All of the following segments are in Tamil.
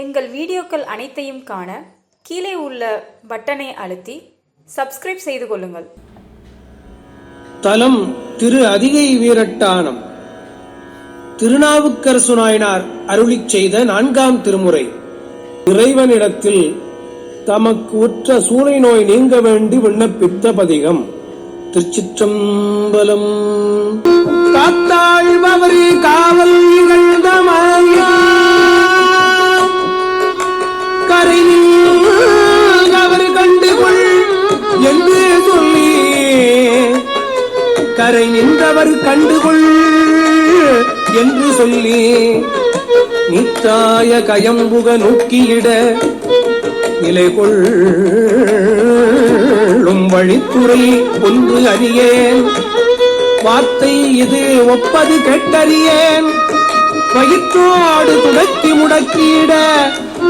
எங்கள் வீடியோக்கள் அனைத்தையும் காண கீழே உள்ள பட்டனை அழுத்தி சப்ஸ்கிரைப் செய்து கொள்ளுங்கள். தலம் திரு அதிகை வீரட்டானம். திருநாவுக்கரசு நாயனார் அருளிச் செய்த நான்காம் திருமுறை. இறைவனிடத்தில் தமக்கு உற்ற சூளை நோய் நீங்க வேண்டி விண்ணப்பித்த பதிகம். திருச்சிற்றம்பலம். காத்தாழ்பவரி காவல் நிகழ்ந்த கரையில் அவர் கண்டுகொள் என்று சொல்லி கரை நின்றவர் கண்டுகொள் என்று சொல்லி நித்தாய கயம்புக நோக்கியிட நிலை கொள்ளும் வழித்துறை ஒன்று அறியேன். வார்த்தை இது ஒப்பது கெட்டறியேன். பயிற்றோடு துடக்கி முடக்கியிட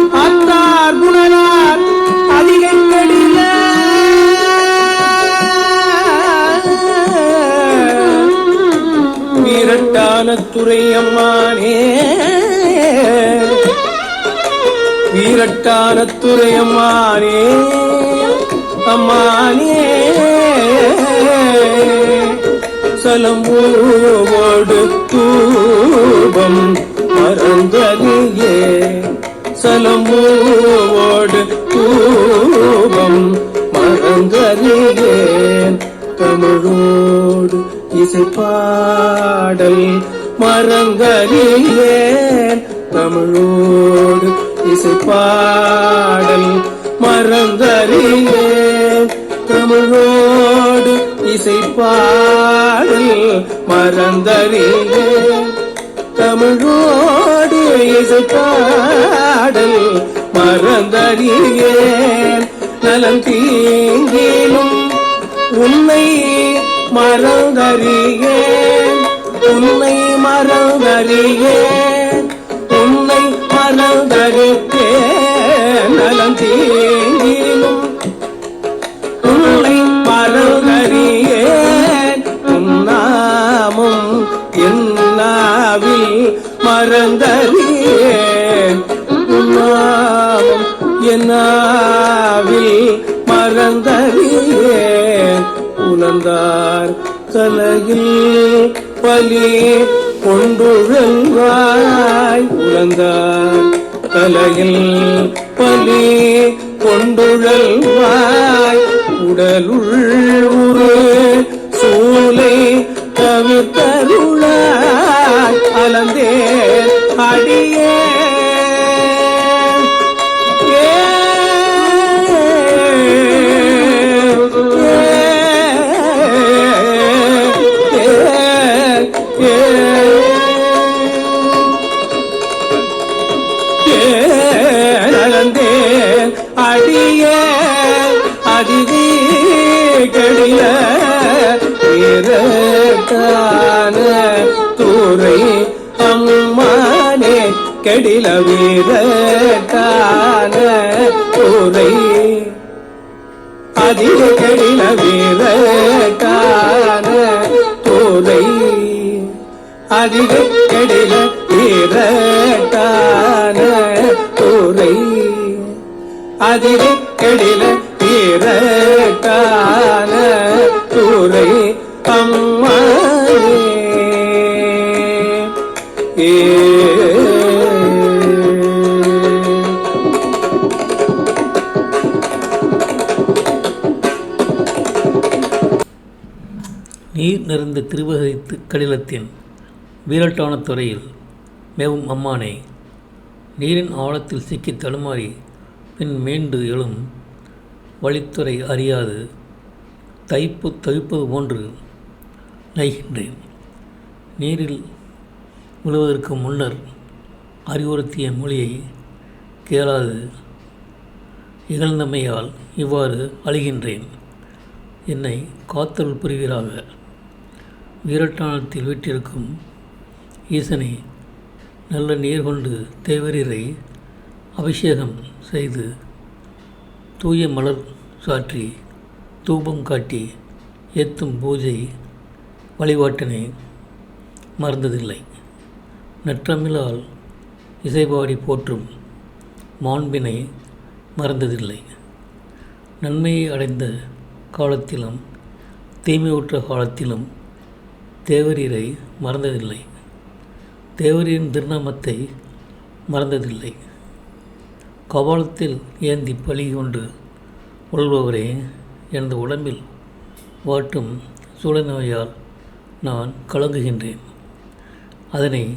ஆத்தார் குணனார் அதிகங்களில வீரட்டான துறை அம்மானே. வீரட்டான துறை அம்மானே. அம்மானே. சலம்பூவோடு தூபம் மறந்தலியே சலம்பூவோடு கூபம் மறந்தறிவேன் தமிழோடு இசைப்பாடல் மறந்தறிவேன் தமிழோடு இசைப்பாடல் மறந்தறிவேன் தமிழோடு இசைப்பாடல் மறந்தறிவேன் தமிழோடு இசைப்பாடல் பாடல் மறந்தறியேன். நலம் தீங்கிலும் உன்னை மறந்தறியேன். உன்னை மறந்தறியேன். உன்னை மறந்தறியேன். நலம் தீங்கிலும் உன்னை மறந்தறியேன். உன்னாமும் என்னாவில் மறந்த என்னாவில் மறந்தறியேன் உணர்ந்தார் தலையில் பலி கொண்டுழல்வாய். உணர்ந்தார் தலையில் பலி கொண்டுழல்வாய். உடலுள் உரு சூலை தவிர்த்தருளாய். அலந்தே அடியே கடில வீரத்தான தூரை அம்மானே கெடில வீரத்தான தூரை. அதிக கெடில வீரத்தான தூரை. அதிக கெடில வீரத்தான தூரை. அதிக கெடில நீர் நிறைந்த திருவகை கடிலத்தின் வீரட்டான துறையில் மேவும் அம்மானே நீரின் ஆழத்தில் சிக்கி தடுமாறி பின் மீண்டு எழும் வழித்துறை அறியாது தைப்பு தவிப்பது போன்று நைகின்றேன் நீரில் விழுவதற்கு முன்னர் அறிவுறுத்திய மொழியை கேளாது. இகழ்ந்தமையால் இவ்வாறு அழுகின்றேன். என்னை காத்தல் புரிவீராக. வீரட்டானத்தில் வீட்டிற்கும் ஈசனை நல்ல நீர் கொண்டு தேவரீரை அபிஷேகம் செய்து தூய மலர் சாற்றி தூபம் காட்டி ஏத்தும் பூஜை வழிபாட்டினை மறந்ததில்லை. நற்றமிழால் இசைபாடி போற்றும் மாண்பினை மறந்ததில்லை. நன்மையை அடைந்த காலத்திலும் தீமையுற்ற காலத்திலும் தேவரீரை மறந்ததில்லை. தேவரின் திருநாமத்தை மறந்ததில்லை. கபாலத்தில் ஏந்தி பழி கொண்டு உள்பவரே எனது உடம்பில் வாட்டும் சூழநோயால் நான் கலங்குகின்றேன். அதனை